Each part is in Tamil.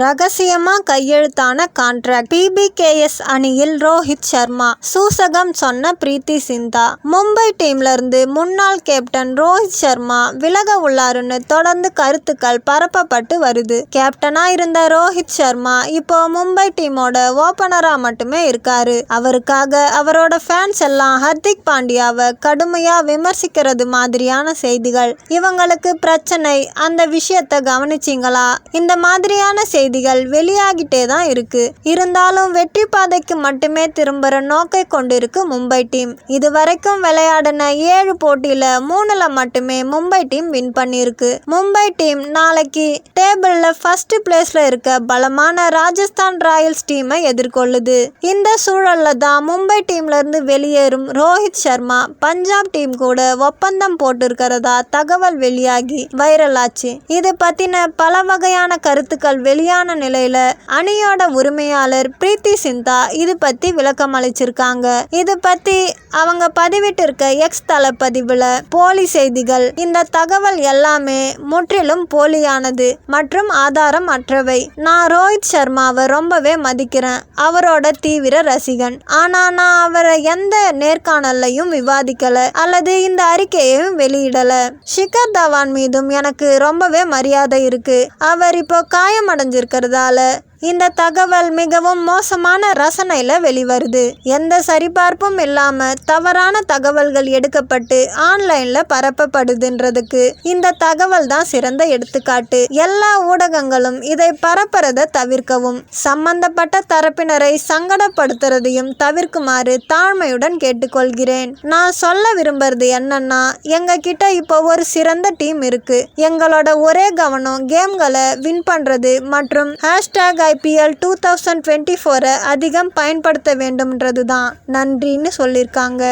ரகசியமா கையெழுத்தான கான்ட்ராக்ட் பிபிகேஎஸ் அணியில் ரோஹித் சர்மா. சூசகம் சொன்ன பிரீத்தி சிந்தா. மும்பை டீம்ல இருந்து முன்னாள் கேப்டன் ரோஹித் சர்மா விலக உள்ளாருன்னு தொடர்ந்து கருத்துக்கள் பரப்பப்பட்டு வருது. கேப்டனா இருந்த ரோஹித் சர்மா இப்போ மும்பை டீமோட ஓபனரா மட்டுமே இருக்காரு. அவருக்காக அவரோட ஃபேன்ஸ் எல்லாம் ஹர்திக் பாண்டியாவை கடுமையா விமர்சிக்கிறது மாதிரியான செய்திகள். இவங்களுக்கு பிரச்சனை. அந்த விஷயத்தை கவனிச்சிங்களா? இந்த மாதிரியான செய்தி செய்திகள் வெளியாகிட்டே தான் இருக்கு. இருந்தாலும் வெற்றி பாதைக்கு மட்டுமே திரும்புற நோக்கை கொண்டிருக்கு மும்பை டீம். இதுவரைக்கும் விளையாடின ஏழு போட்டியில மூணுல மட்டுமே மும்பை டீம் வின் பண்ணியிருக்கு. மும்பை டீம் நாளைக்கு டேபிள்ல ஃபர்ஸ்ட் பிளேஸ்ல இருக்க பலமான ராஜஸ்தான் ராயல்ஸ் டீமை எதிர்கொள்ளுது. இந்த சூழல்ல தான் மும்பை டீம்ல இருந்து வெளியேறும் ரோஹித் சர்மா பஞ்சாப் டீம் கூட ஒப்பந்தம் போட்டிருக்கிறதா தகவல் வெளியாகி வைரல் ஆச்சு. இது பத்தின பல வகையான கருத்துக்கள் நிலையான நிலையில அணியோட உரிமையாளர் பிரீத்தி சிந்தா இது பத்தி விளக்கம் அளிச்சிருக்காங்க இது பத்தி அவங்க பதிவிட்டிருக்க எக்ஸ் தளப்பதிவில் போலி செய்திகள். இந்த தகவல் எல்லாமே முற்றிலும் போலியானது மற்றும் ஆதாரம் அற்றவை நான் ரோஹித் சர்மாவை ரொம்பவே மதிக்கிறேன். அவரோட தீவிர ரசிகன். ஆனா நான் அவரை எந்த நேர்காணல்லையும் விவாதிக்கல. அல்லது இந்த அறிக்கையையும் வெளியிடல. ஷிகர் தவான் மீதும் எனக்கு ரொம்பவே மரியாதை இருக்கு. அவர் இப்போ காயமடைஞ்சிருக்கிறதால இந்த தகவல் மிகவும் மோசமான ரசனையில் வெளிவருது. எந்த சரிபார்ப்பும் இல்லாமல் தவறான தகவல்கள் எடுக்கப்பட்டு ஆன்லைனில் பரப்பப்படுதுன்றதுக்கு இந்த தகவல் தான் சிறந்த எடுத்துக்காட்டு. எல்லா ஊடகங்களும் இதை பரப்புறதை தவிர்க்கவும் சம்பந்தப்பட்ட தரப்பினரை சங்கடப்படுத்துறதையும் தவிர்க்குமாறு தாழ்மையுடன் கேட்டுக்கொள்கிறேன். நான் சொல்ல விரும்புறது என்னன்னா எங்க கிட்ட இப்போ ஒரு சிறந்த டீம் இருக்கு. எங்களோட ஒரே கவனம் கேம்களை வின் பண்றது மற்றும் hashtag IPL two thousand twenty ஃபோரை அதிகம் பயன்படுத்த வேண்டும்ன்றது தான் நன்றின்னு சொல்லியிருக்காங்க.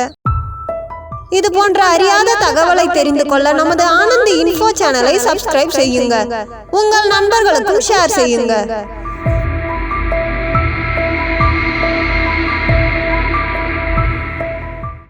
இது போன்ற அறியாத தகவலை தெரிந்து கொள்ள நமது ஆனந்த் இன்ஃபோ சேனலை சப்ஸ்கிரைப் செய்யுங்க. உங்கள் நண்பர்களுக்கும் ஷேர் செய்யுங்க.